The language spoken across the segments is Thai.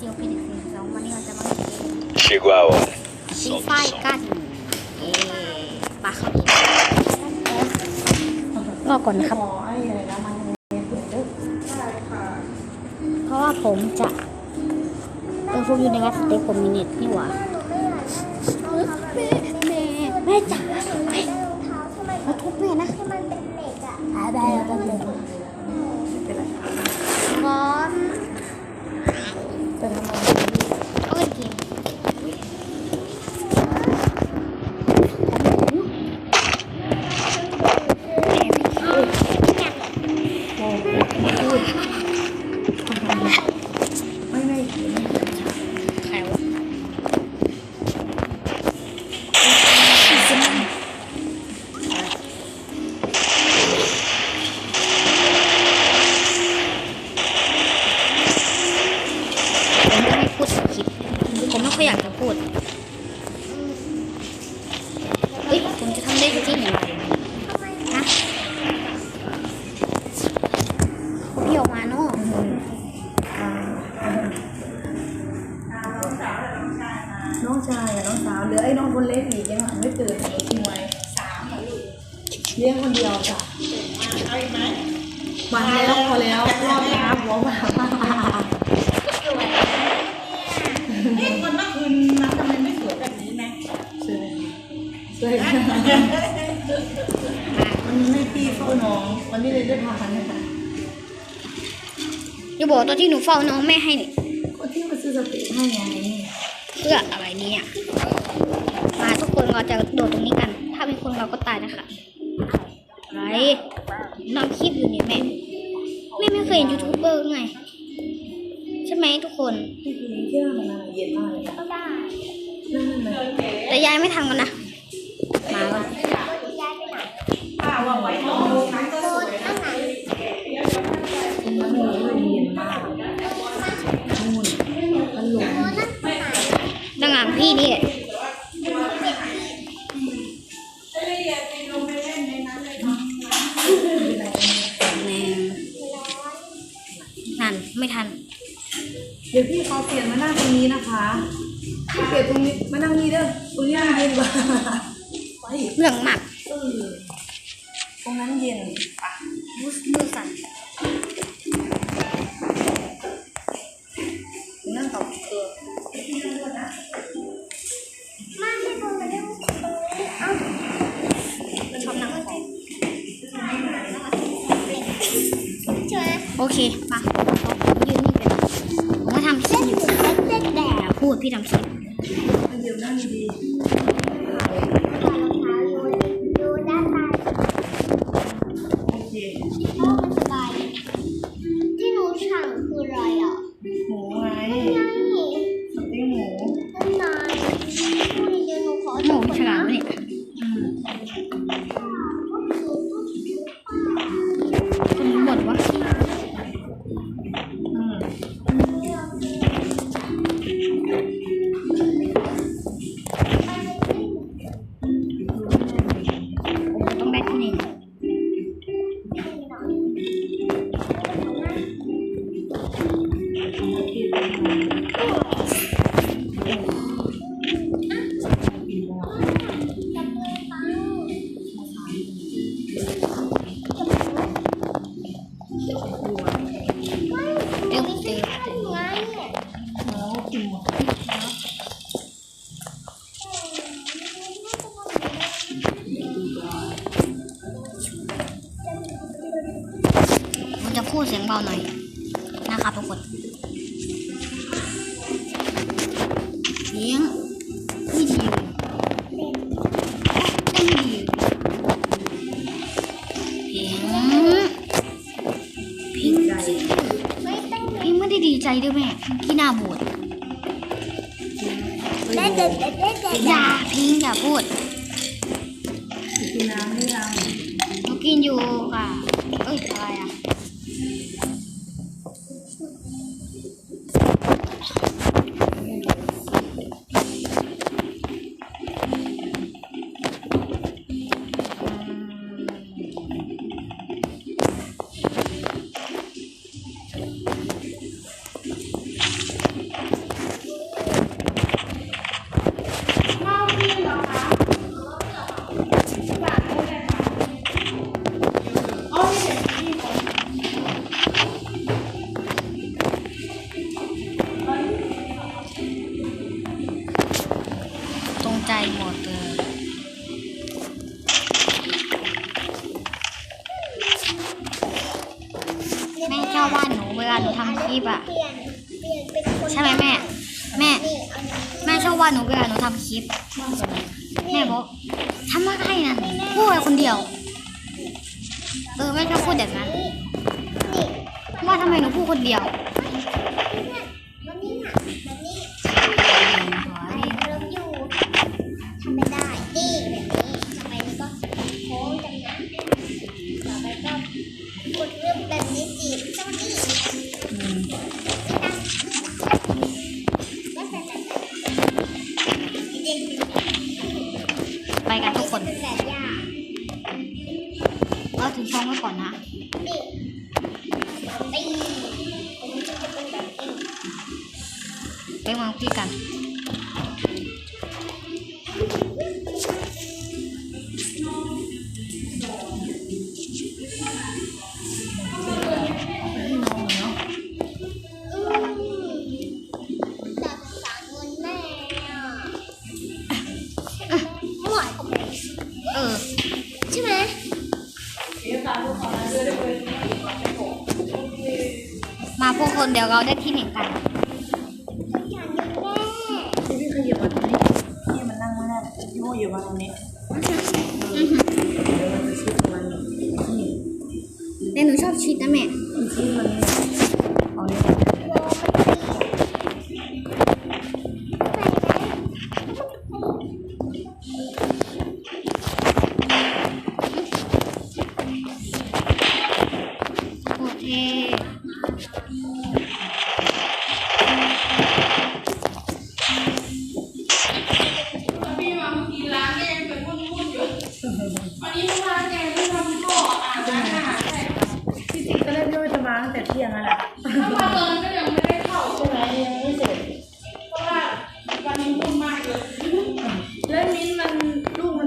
เดียวเป็นสี่สองวันนี้เราจะมาเล่นเกม Chihuahua. ชิงไฟกันเอ๊ปลาเขาดีรอก่อนนะครับ เพราะว่าผมจะเออผมอยู่ในงานสเต็กผมมีเน็ตนี่หว่าแม่แม่แม่จ๋าแม่มาทุบแม่นะ เหลือไอ้น้องคนเล็กอีกยังไม่ตื่นเลยทิ้งไว้สามเลี้ยงคนเดียวจ้ะมาแล้วพอแล้วรอบน้ำหัวหมานี่คนเมื่อคืนนั้นทำไมไม่สวยแบบนี้ไหมสวยสวยมันไม่พี่เฝ้าน้องวันนี้เลยได้พาคันนะคะอย่าบอกตอนที่หนูเฝ้าน้องแม่ให้นี่ก็ที่มาซื้อสติให้ไงเพื่ออะไรเนี่ยมาทุกคนเราจะโดดตรงนี้กัน ถ้าเป็นคนเราก็ตายนะคะอะไรนำคลิปอยู่เนี่ยแม่แม่ไม่เคยเห็นยูทูบเบอร์ไง ใช่ไหมทุกคนพี่พีเที่ยวมันเย็นมากเลยแต่ยายไม่ทำกันนะ มาก่อน ดังหลังพี่นี่แม่นั่นไม่ทัน เดี๋ยวพี่เขาเปลี่ยนมานั่งตรงนี้นะคะพี่เปลี่ยนตรงนี้มานั่งนี่เด้อตรงนี้มันเย็นกว่าไปเรื่องมากเออตรงนั้นเย็น เคมายืนนี่ไปผมก็ทำคลิปอยู่แต่พูดพี่ทำคลิป ยแล้วกินหมดจะพูดเสียงเบาหน่อยนะครับทุกคนเสียงไม่ดีไม่ดีเพียงพิงพิง ใจด้วยแม่พี่หน้าบวชเด็ดเด็ดเด็ดเด็ดเด็ดอย่าพิงอย่าพูดกินน้ำไม่ยังหนูกินอยู่ ทำอะไรนั่นพูดไปคนเดียว เออ ไม่ชอบพูดแบบนั้นว่าทำไมหนูพูดคนเดียว พี่ขยับมาตรงนี้นี่มันนั่งไม่ได้พี่โมอยู่มาตรงนี้เดี๋ยวมันจะชิดมันนี่แต่หนูชอบชีสนะแม่ชิดมันเอาเนี่ยโลมันโอเค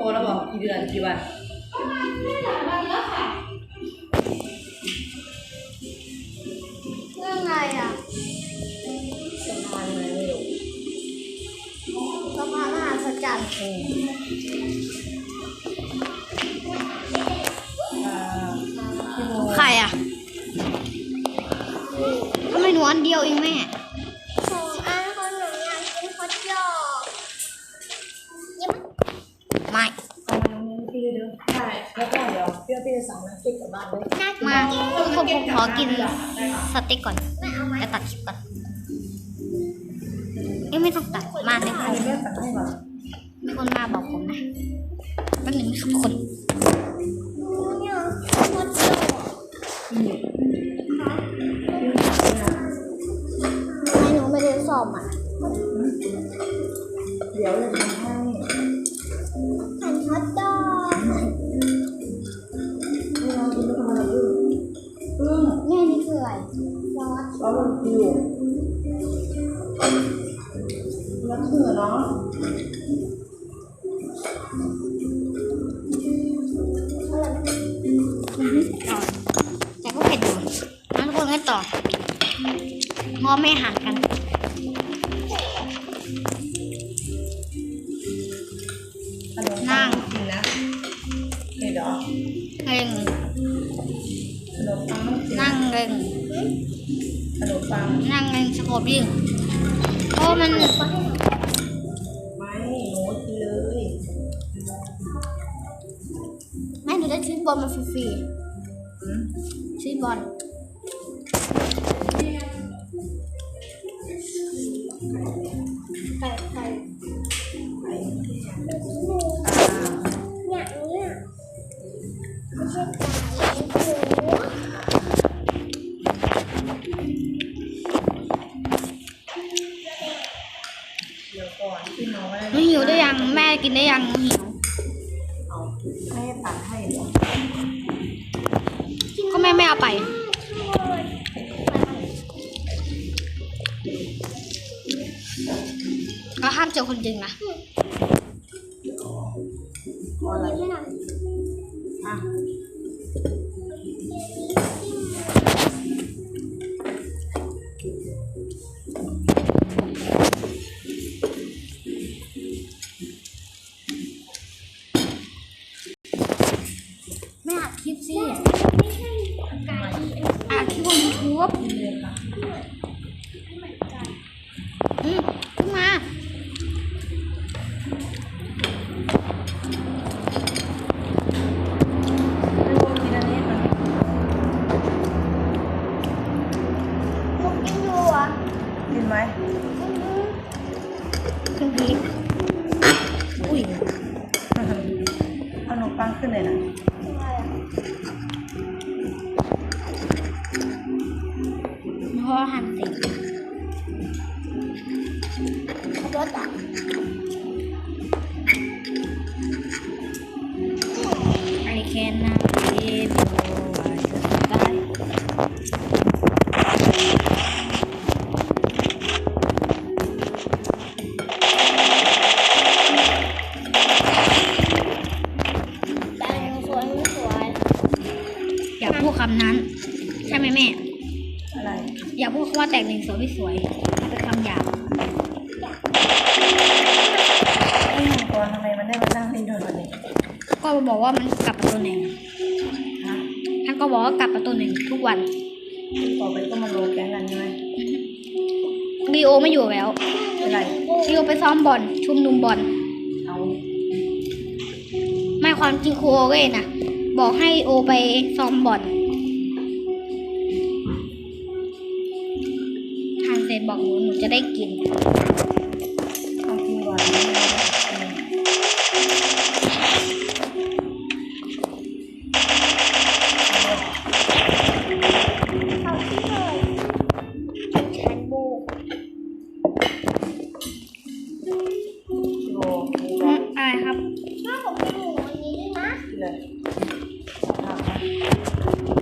ลูกมันโตแล้วบอกกี่เดือนกี่วันประมาณไม่หลายวันแล้วค่ะเรื่องอะไรอะสะพานอะไรไม่รู้สะพานมหาสัจจรรย์เอออ่าพี่โมใครอะทำไมหนูอันเดียวเองแม่ แล้วก็เดี๋ยวพี่ว่าพี่จะสั่งน้ำพริกกลับบ้านด้วยน่ากินมาทุกคนผมขอกินสเต็กก่อนจะตัดคลิปก่อนเอ้ไม่ต้องตัดมาเลยอันมีคนมาบอกผมนะแป๊บหนึงนะครับคน รักเสือเนาะแต่ก็เผ็ดอยู่งั้นทุกคนกันต่องอไม่ห่างกันขนมปังกินนะเดี๋ยวเร่งขนมปังต้องกินนั่งเร่งขนมปังนั่งเร่งสกบยิ่งเพ ราะมันไม่หนูกินเลยแม่หนูได้ชีสบอลมาฟรีอืมๆชีสบอลไก่ไก่ไปอ่าเนี่ยเนี่ยไม่ใช่ไก่ ห้ามเจอคนจริงนะไม่ม่อาดคลิปสิอัดคลิปบนยูทูบ ไม่สวยมันเป็นคำหยาบไอ้มังกรทำไมมันได้มานั่งเล่นโดนวันนี้ก็บอกว่ามันกลับประตูหนึ่งฮะท่านก็บอกว่ากลับประตูหนึ่งทุกวันต่อไปก็มาโลแก๊งกันใช่ไหมลีโอไม่อยู่แล้วอะไรลีโอไปซ้อมบอลชุมนุมบอลเอาไม่ความจริงครูโอเว่นะบอกให้โอไปซ้อมบอล เสร็จบอกหนูหนูจะได้กินเอากินก่อนนะเขาที่เลยฉันบูโลอืมอะไรครับถ้าผมเป็นหมูอันนี้ด้วยนะเลยเอาผักมา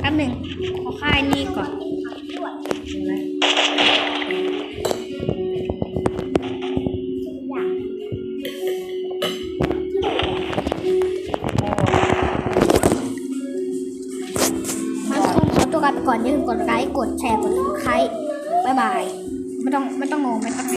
แป๊บหนึ่งขอค่ายนี่ก่อน